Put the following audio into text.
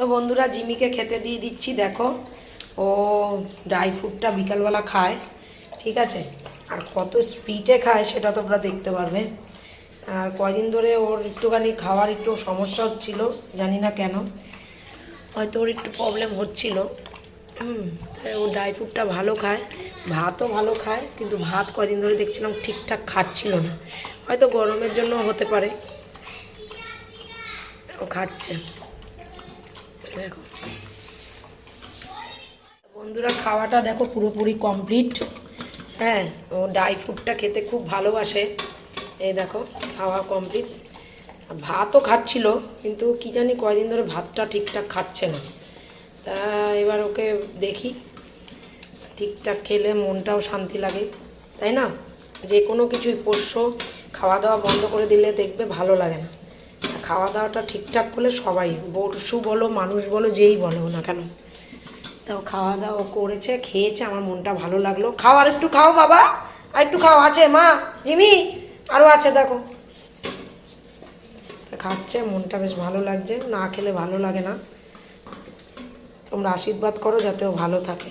তো বন্ধুরা জিমিকে খেতে দিয়ে দিচ্ছি, দেখো। ও ড্রাই ফ্রুটটা বিকালবেলা খায়, ঠিক আছে? আর কত স্পিডে খায় সেটা তোমরা দেখতে পারবে। আর কয়দিন ধরে ওর একটুখানি খাওয়ার একটু সমস্যা হচ্ছিল, জানি না কেন। হয়তো ওর একটু প্রবলেম হচ্ছিল। হুম, তাই ও ড্রাই ফ্রুটটা ভালো খায়, ভাতও ভালো খায়, কিন্তু ভাত কয়দিন ধরে দেখছিলাম ঠিকঠাক খাচ্ছিল না। হয়তো গরমের জন্য হতে পারে। ও খাচ্ছে। বন্ধুরা, খাওয়াটা দেখো পুরোপুরি কমপ্লিট হ্যাঁ ও ড্রাই ফ্রুটটা খেতে খুব ভালোবাসে। এই দেখো, খাওয়া কমপ্লিট ভাতও খাচ্ছিল, কিন্তু কি জানি কয়দিন ধরে ভাতটা ঠিকঠাক খাচ্ছে না। তা এবার ওকে দেখি, ঠিকঠাক খেলে মনটাও শান্তি লাগে, তাই না? যে কোনো কিছুই পোষ্য খাওয়া দাওয়া বন্ধ করে দিলে দেখবে ভালো লাগে না। খাওয়া দাওয়াটা ঠিকঠাক করলে সবাই পশু বলো, মানুষ বলো, যেই বলো না কেন। তাও খাওয়া দাওয়া করেছে, খেয়েছে, আমার মনটা ভালো লাগল। খাও, আর একটু খাও বাবা, আর একটু খাও, আছে, মা, জিমি আরও আছে, দেখো। খাচ্ছে, মনটা বেশ ভালো লাগছে, না খেলে ভালো লাগে না। তোমরা আশীর্বাদ করো, যাতে ও ভালো থাকে।